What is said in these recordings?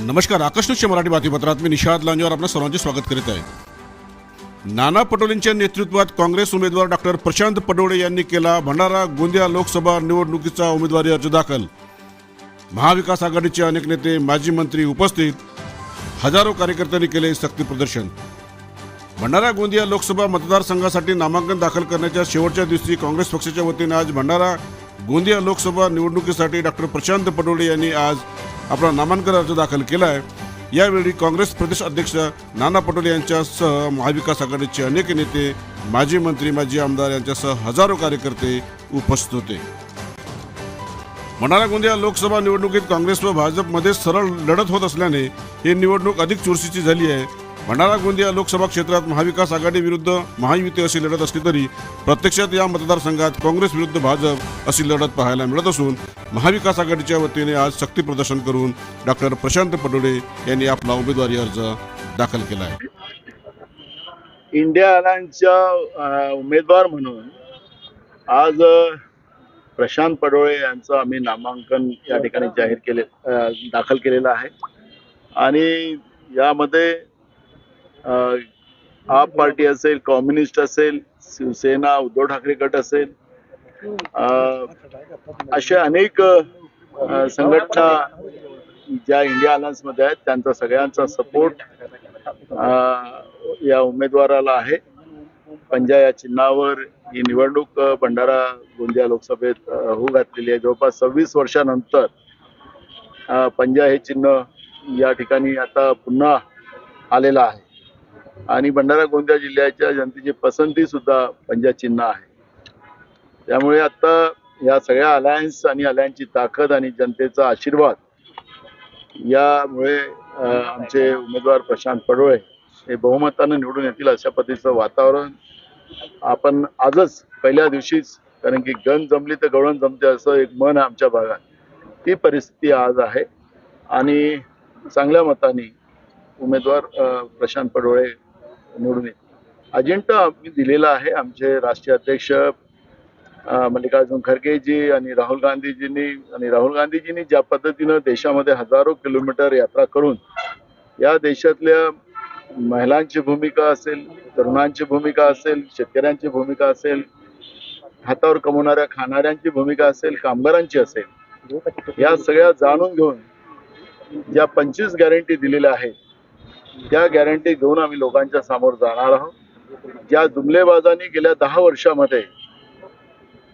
नमस्कार आकाशनुष्य मराठी बातमीपत्रात मी निषाद लांजेवर आपल्या सर्वांचे स्वागत करीत आहे. नाना पटोलेंच्या नेतृत्वात काँग्रेस उमेदवार डॉक्टर प्रशांत पडोळे यांनी केला भंडारा गोंदिया लोकसभा निवडणुकीचा उमेदवारी अर्ज दाखल. महाविकास आघाडीचे अनेक नेते माजी मंत्री उपस्थित. हजारो कार्यकर्त्यांनी केले सक्ती प्रदर्शन. भंडारा गोंदिया लोकसभा मतदारसंघासाठी नामांकन दाखल करण्याच्या शेवटच्या दिवशी काँग्रेस पक्षाच्या वतीने आज भंडारा गोंदिया लोकसभा निवडणुकीसाठी डॉक्टर प्रशांत पडोळे यांनी आज आपला नामांकन अर्ज दाखल केला आहे यावेळी काँग्रेस प्रदेश अध्यक्ष नाना पटोले यांच्यासह महाविकास आघाडीचे अनेक नेते माजी मंत्री माजी आमदार यांच्यासह हजारो कार्यकर्ते उपस्थित होते. मनाला गोंदिया लोकसभा निवडणुकीत काँग्रेस व भाजपमध्ये सरळ लढत होत असल्याने ही निवडणूक अधिक चुरशीची झाली आहे. भंडारा गोंदिया लोकसभा क्षेत्रात महाविकास आघाडी विरुद्ध महायुती अशी लढत असली तरी प्रत्यक्षात या मतदारसंघात काँग्रेस विरुद्ध भाजप अशी लढत पाहायला मिळत असून महाविकास आघाडीच्या वतीने आज शक्ती प्रदर्शन करून डॉक्टर प्रशांत पटोले यांनी आपला उमेदवारी अर्ज दाखल केला आहे इंडिया अलायन्सच्या उमेदवार म्हणून आज प्रशांत पडोळे यांचं आम्ही नामांकन या ठिकाणी जाहीर केले दाखल केलेलं आहे. आणि यामध्ये आप पार्टी असेल कम्युनिस्ट असेल शिवसेना उद्धव ठाकरे गट असेल अशा अनेक संघटना ज्या इंडिया अलायन्समध्ये आहेत त्यांचा सगळ्यांचा सपोर्ट या उमेदवाराला आहे. पंजा या चिन्हावर ही निवडणूक भंडारा गोंदिया लोकसभेत होऊ घातलेली आहे. जवळपास सव्वीस वर्षानंतर पंजा हे चिन्ह या ठिकाणी आता पुन्हा आलेलं आहे. आणि भंडारा गोंदिया जिल्ह्याच्या जनतेची पसंती सुद्धा पंजा चिन्ह आहे. त्यामुळे आता या सगळ्या अलायन्स आणि अलायन्सची ताकद आणि जनतेचा आशीर्वाद यामुळे आमचे उमेदवार प्रशांत पडोळे हे बहुमतानं निवडून येतील अशा पद्धतीचं वातावरण आपण आजच पहिल्या दिवशीच कारण की गण जमली तर गवळण जमते असं एक मन आहे आमच्या भागात. ती परिस्थिती आज आहे. आणि चांगल्या मताने उमेदवार प्रशांत पडोळे निवडून येतील. अजेंडा आम्ही दिलेला आहे आमचे राष्ट्रीय अध्यक्ष मल्लिकार्जुन खरगेजी आणि राहुल गांधीजींनी आणि राहुल गांधीजींनी ज्या पद्धतीनं देशामध्ये हजारो किलोमीटर यात्रा करून या देशातल्या महिलांची भूमिका असेल तरुणांची भूमिका असेल शेतकऱ्यांची भूमिका असेल हातावर कमवणाऱ्या खाणाऱ्यांची भूमिका असेल कामगारांची असेल या सगळ्या जाणून घेऊन ज्या पंचवीस गॅरंटी दिलेल्या आहेत त्या गॅरंटी घेऊन आम्ही लोकांच्या समोर जाणार आहोत. ज्या जुमलेबाजांनी गेल्या दहा वर्षामध्ये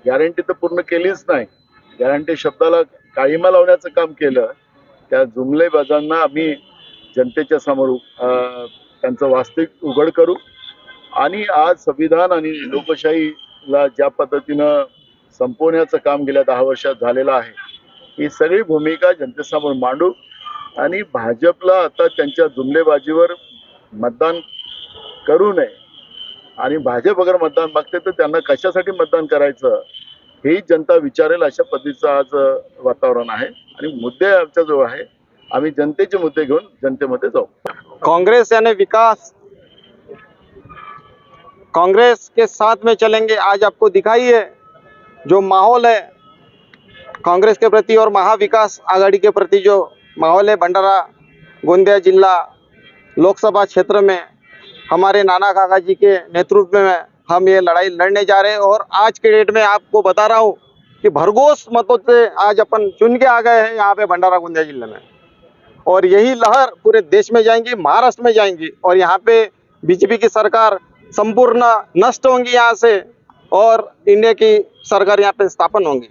गॅरंटी तर पूर्ण केलीच नाही. गॅरंटी शब्दाला काळीमा लावण्याचं काम केलं. त्या जुमलेबाजांना आम्ही जनतेच्या समोर अं, त्यांचं वास्तविक उघड करू. आणि आज संविधान आणि लोकशाहीला ज्या पद्धतीनं संपवण्याचं काम गेल्या दहा वर्षात झालेलं आहे ही सगळी भूमिका जनतेसमोर मांडू. आणि भाजपला आता त्यांच्या जुमलेबाजीवर मतदान करू नये. आणि भाजप अगर मतदान मागते तर त्यांना कशासाठी मतदान करायचं? ही जनता विचारेल अशा पद्धतीचं आज वातावरण आहे. आणि मुद्दे आमच्याजवळ आहे आम्ही जनतेचे मुद्दे घेऊन जनतेमध्ये जाऊ. कांग्रेस यानी विकास कांग्रेस के साथ में चलेंगे आज आपको दिखाई है जो माहौल है कांग्रेस के प्रति और महाविकास आघाड़ी के प्रति जो माहौल भंडारा, गोंदिया जिला, लोकसभा क्षेत्र में, हमारे नाना काका जी के नेतृत्व में हम ये लड़ाई लड़ने जा रहे हैं और आज के डेट में आपको बता रहा हूँ कि भरघोस मतों से आज अपन चुन के आ गए हैं यहाँ पे भंडारा, गोंदिया ज़िले में। और यही लहर पूरे देश में जाएँगी, महाराष्ट्र में जाएँगी और यहाँ पे बीजेपी की सरकार संपूर्ण नष्ट होंगी यहाँ से और इंडिया की सरकार यहाँ पे स्थापन होंगी।